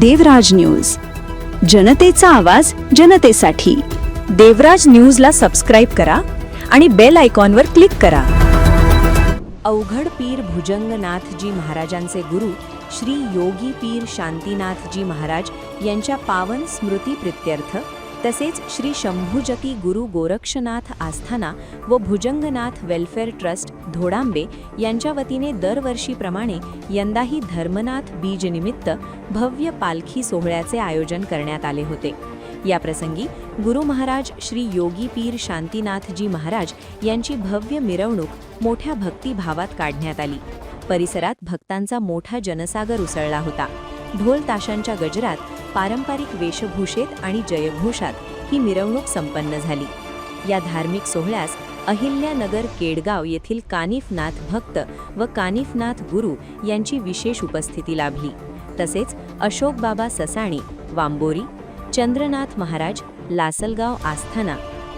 देवराज news. जनतेचा आवाज जनतेसाठी. देवराज न्यूजला सबस्क्राईब करा आणि बेल आयकॉनवर क्लिक करा. अवघड पीर भुजंगनाथजी महाराजांचे गुरु श्री योगी पीर शांतीनाथजी महाराज यांच्या पावन स्मृती प्रित्यर्थ तसेच श्री शंभूजकी गुरु गोरक्षनाथ आस्थाना व भुजंगनाथ वेलफेअर ट्रस्ट धोडांबे यांच्या वतीने दरवर्षीप्रमाणे यंदाही धर्मनाथ बीजनिमित्त भव्य पालखी सोहळ्याचे आयोजन करण्यात आले होते. याप्रसंगी गुरु महाराज श्री योगी पीर शांतीनाथजी महाराज यांची भव्य मिरवणूक मोठ्या भक्तिभावात काढण्यात आली. परिसरात भक्तांचा मोठा जनसागर उसळला होता. ढोल ताशांच्या गजरात पारंपरिक वेशभूषेत आणि जयघोषात ही मिरवणूक संपन्न झाली. या धार्मिक सोहळ्यास अहिल्यानगर केडगाव येथील कानिफनाथ भक्त व कानिफनाथ गुरु यांची विशेष उपस्थिती लाभली. तसेच अशोक बाबा ससाणी वांबोरी चंद्रनाथ महाराज लासलगाव आस्थाना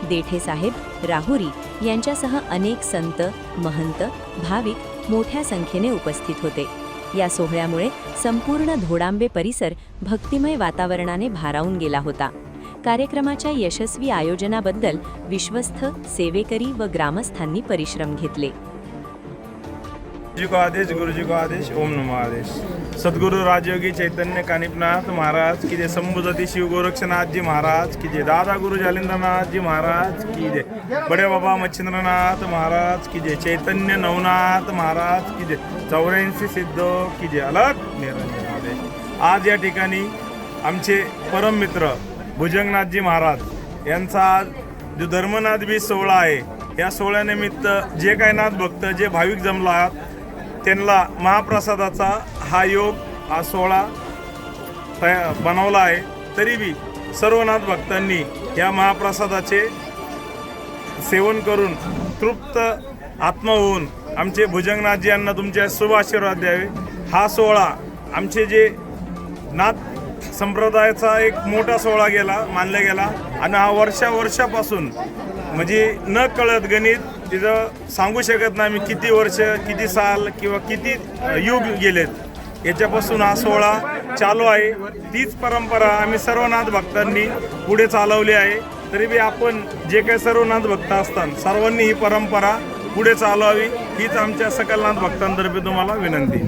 देठेसाहेब राहुरी यांच्यासह अनेक संत महंत भाविक मोठ्या संख्येने उपस्थित होते. या सोहळ्यामुळे संपूर्ण धोडांबे परिसर भक्तिमय वातावरणाने भारावून गेला होता. कार्यक्रमाच्या यशस्वी आयोजनाबद्दल विश्वस्त सेवेकरी व ग्रामस्थांनी परिश्रम घेतले. जी को आदेश गुरु जी को आदेश ओम नमो आदेश. सद्गुरु राजयोगी चैतन्य कानिपनाथ महाराज की जय. शंभुजती शिव गोरक्षनाथ जी महाराज की जय. दादा गुरु जालिंद्रनाथ जी महाराज की जय. बड़े बाबा मच्छिंद्रनाथ महाराज की जय. चैतन्य नवनाथ महाराज की जय. चौऱ्याऐंशी सिद्ध की जय. अलग निरंजन आदेश. आज या ठिकाणी आमचे परम मित्र भुजंगनाथजी महाराज यांचा आज जो धर्मनाथ बी सोहळा आहे या सोहळ्यानिमित्त जे काही नाथ भक्त जे भाविक जमला आहात त्यांना महाप्रसादाचा हा योग हा सोहळा बनवला आहे. तरी बी सर्वनाथ भक्तांनी या महाप्रसादाचे सेवन करून तृप्त आत्मा होऊन आमचे भुजंगनाथजी यांना तुमचे शुभ आशीर्वाद द्यावे. हा सोहळा आमचे जे नाथ संप्रदायाचा एक मोठा सोहळा गेला मानला गेला. आणि हा वर्षा वर्षापासून म्हणजे न कळत गणित तिथं सांगू शकत नाही आम्ही किती वर्ष किती साल किंवा किती युग गेलेत. याच्यापासून हा सोहळा चालू आहे. तीच परंपरा आम्ही सर्वनाथ भक्तांनी पुढे चालवली आहे. तरी बी आपण जे काही सर्वनाथ भक्त असतात सर्वांनी ही परंपरा पुढे चालवावी हीच आमच्या सकलनाथ भक्तांतर्फे तुम्हाला विनंती.